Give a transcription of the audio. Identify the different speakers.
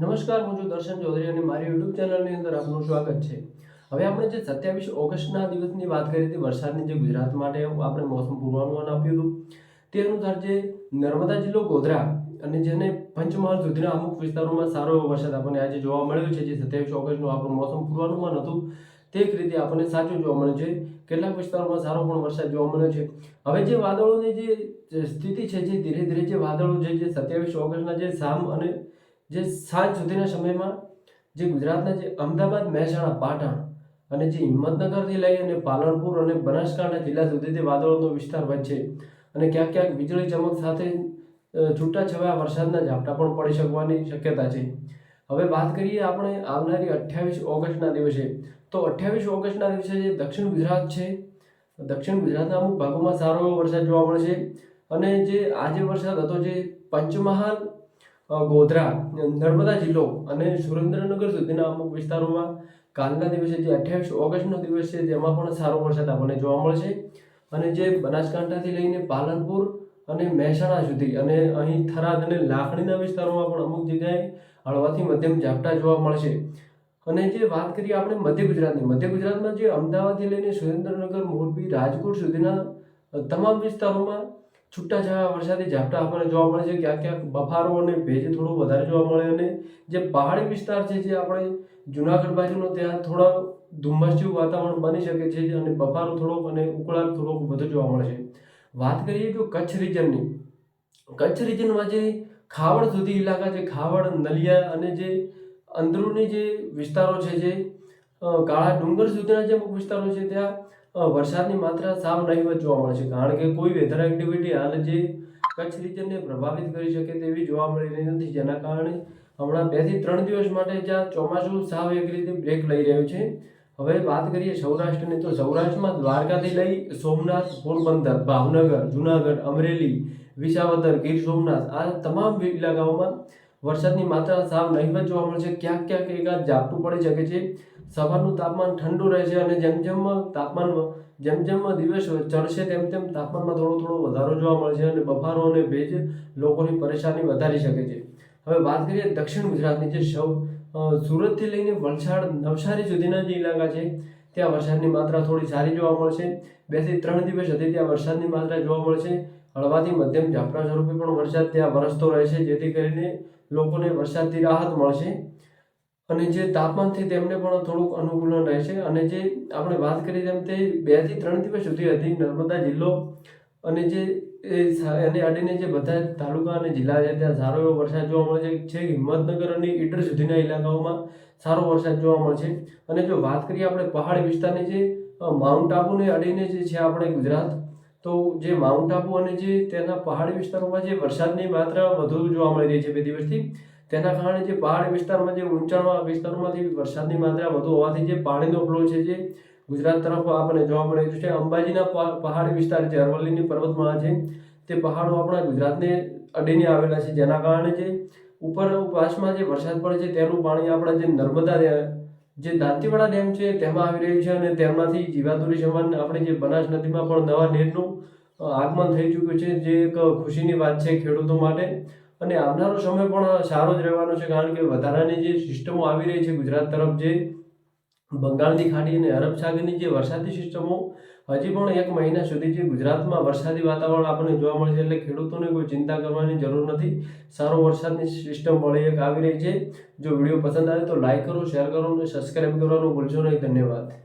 Speaker 1: નમસ્કાર, હું છું દર્શન ચૌધરી અને મારી યુટ્યુબ ચેનલની અંદર આપનું સ્વાગત છે. હવે આપણે જે સત્યાવીસ ઓગસ્ટના દિવસની વાત કરી હતી, વરસાદની જે ગુજરાત માટે આપણે મોસમ પૂર્વાનુમાન આપ્યું હતું, તે અનુસાર જે નર્મદા જિલ્લો ગોધરા અને જેને પંચમહાલ સુધીના અમુક વિસ્તારોમાં સારો એવો વરસાદ આપણને આજે જોવા મળ્યો છે, જે સત્યાવીસ ઓગસ્ટનું આપણું મોસમ પૂર્વાનુમાન હતું, તે જ રીતે આપણને સાચું જોવા મળ્યું છે, કેટલાક વિસ્તારોમાં સારો પણ વરસાદ જોવા મળ્યો છે. હવે જે વાદળોની જે સ્થિતિ છે, જે ધીરે ધીરે જે વાદળો છે જે સત્યાવીસ ઓગસ્ટના જે સામ અને જે સાંજ સુધીના સમયમાં જે ગુજરાતના જે અમદાવાદ મહેસાણા, પાટણ અને જે હિંમતનગરથી લઈ અને પાલનપુર અને બનાસકાંઠા જિલ્લા સુધી તે વાદળોનો વિસ્તાર વધશે અને ક્યાંક ક્યાંક વીજળી ચમક સાથે છૂટાછવાયા વરસાદના ઝાપટા પણ પડી શકવાની શક્યતા છે. હવે વાત કરીએ આપણે આવનારી અઠ્યાવીસ ઓગસ્ટના દિવસે. તો અઠ્યાવીસ ઓગસ્ટના દિવસે જે દક્ષિણ ગુજરાત છે, દક્ષિણ ગુજરાતના અમુક ભાગોમાં સારો એવો વરસાદ જોવા મળશે અને જે આજે વરસાદ હતો જે પંચમહાલ ગોધરા, નર્મદા જિલ્લો અને સુરેન્દ્રનગર સુધીના અમુક વિસ્તારોમાં કાલના દિવસે જે અઠ્યાવીસ ઓગસ્ટનો દિવસ છે, તેમાં પણ સારો વરસાદ આપણને જોવા મળશે. અને જે બનાસકાંઠાથી લઈને પાલનપુર અને મહેસાણા સુધી અને અહીં થરાદ અને લાખણીના વિસ્તારોમાં પણ અમુક જગ્યાએ હળવાથી મધ્યમ ઝાપટા જોવા મળશે. અને જે વાત કરીએ આપણે મધ્ય ગુજરાતની, મધ્ય ગુજરાતમાં જે અમદાવાદથી લઈને સુરેન્દ્રનગર, મોરબી, રાજકોટ સુધીના તમામ વિસ્તારોમાં છૂટાછવાયા વરસાદી ઝાપટા આપણને જોવા મળે છે. ક્યાંક ક્યાંક બફારો અને ભેજ થોડો વધારે જોવા મળે અને જે પહાડી વિસ્તાર છે, જે આપણે જુનાગઢ બાજુનો, ત્યાં થોડા ધુમ્મસ જેવું વાતાવરણ બની શકે છે અને બફારો થોડોક અને ઉકળાટ થોડોક વધુ જોવા મળે છે. વાત કરીએ જો કચ્છ રિજનની. કચ્છ રિજનમાં જે ખાવડ સુધી ઇલાકા છે, ખાવડ, નલિયા અને જે અંદરૂની જે વિસ્તારો છે, જે કાળા ડુંગર સુધીના જે અમુક વિસ્તારો છે, ત્યાં વરસાદની માત્રા સાવ નહીવત જોવા મળે છે. કારણ કે કોઈ વેધર એક્ટિવિટી હાલ જે કચ્છ રીજનને પ્રભાવિત કરી શકે તેવી જોવા મળી રહી નથી. જેના કારણે હમણાં બેથી ત્રણ દિવસ માટે જ્યાં ચોમાસું સાવ એક રીતે બ્રેક લઈ રહ્યું છે. હવે વાત કરીએ સૌરાષ્ટ્રની, તો સૌરાષ્ટ્રમાં દ્વારકાથી લઈ સોમનાથ, પોરબંદર, ભાવનગર, જુનાગઢ, અમરેલી, વિસાવદર, ગીર સોમનાથ આ તમામ ઇલાકાઓમાં વરસાદની માત્રા સાવ નહીવત જોવા મળશે ક્યાંક ક્યાંક એકાદ ઝાપટું પડી શકે છે. સવારનું તાપમાન ઠંડુ રહેશે અને જેમ જેમ તાપમાનમાં જેમ જેમ દિવસ ચડશે તેમ તેમ તાપમાનમાં થોડો થોડો વધારો જોવા મળશે અને બફારો અને ભેજ લોકોની પરેશાની વધારી શકે છે. હવે વાત કરીએ દક્ષિણ ગુજરાતની જે સૌ સુરતથી લઈને વલસાડ નવસારી સુધીના જે ઇલાકા છે, ત્યાં વરસાદની માત્રા થોડી સારી જોવા મળશે બેથી ત્રણ દિવસ હતી ત્યાં વરસાદની માત્રા જોવા મળશે હળવાથી મધ્યમ ઝાપટા સ્વરૂપે પણ વરસાદ ત્યાં વરસતો રહેશે જેથી કરીને લોકોને વરસાદથી રાહત મળશે. અને જે તાપમાનથી તેમને પણ થોડુંક અનુકૂલન રહેશે. અને જે આપણે વાત કરી તેમ તે બેથી ત્રણ દિવસ સુધી હતી નર્મદા જિલ્લો અને જે એને અડીને જે બધા તાલુકા અને જિલ્લા છે ત્યાં સારો એવો વરસાદ જોવા મળે છે. હિંમતનગર અને ઈડર સુધીના ઇલાકાઓમાં સારો વરસાદ જોવા મળશે અને જો વાત કરીએ આપણે પહાડી વિસ્તારની જે માઉન્ટ આબુને અડીને જે છે આપણે ગુજરાત તો જે માઉન્ટ આબુ અને જે તેના પહાડી વિસ્તારોમાં જે વરસાદની માત્રા વધુ જોવા મળી રહી છે બે દિવસથી, તેના કારણે જે પહાડી વિસ્તારમાં જે ઊંચાણવાળા વિસ્તારોમાંથી વરસાદની માત્રા વધુ હોવાથી જે પાણીનો ફ્લો છે જે ગુજરાત તરફ આપણને જોવા મળી રહ્યું છે. અંબાજીના પહાડી વિસ્તાર જે અરવલ્લીની પર્વતમાળા છે, તે પહાડો આપણા ગુજરાતને અડીને આવેલા છે. જેના કારણે જે ઉપર ઉપવાસમાં જે વરસાદ પડે છે, તેનું પાણી આપણા જે નર્મદા જે દાંતીવાડા ડેમ છે, તેમાં આવી રહ્યું છે અને તેમાંથી જીવાદોરી સમાન આપણે જે બનાસ નદીમાં પણ નવા નીરનું આગમન થઈ ચૂક્યું છે, જે એક ખુશીની વાત છે ખેડૂતો માટે. અને આવનારો સમય પણ સારો જ રહેવાનો છે, કારણ કે વધારાની જે સિસ્ટમો આવી રહી છે ગુજરાત તરફ જે, બંગાળની ખાડી અને અરબ સાગરની જે વરસાદી સિસ્ટમો હજી પણ એક મહિના સુધી જે ગુજરાતમાં વરસાદી વાતાવરણ આપણને જોવા મળે છે એટલે ખેડૂતોને કોઈ ચિંતા કરવાની જરૂર નથી. સારો વરસાદની સિસ્ટમ મળી એક આવી રહી છે. જો વીડિયો પસંદ આવે તો લાઇક કરો શેર કરો અને સબસ્ક્રાઈબ કરવાનું ભૂલશો નહીં. ધન્યવાદ.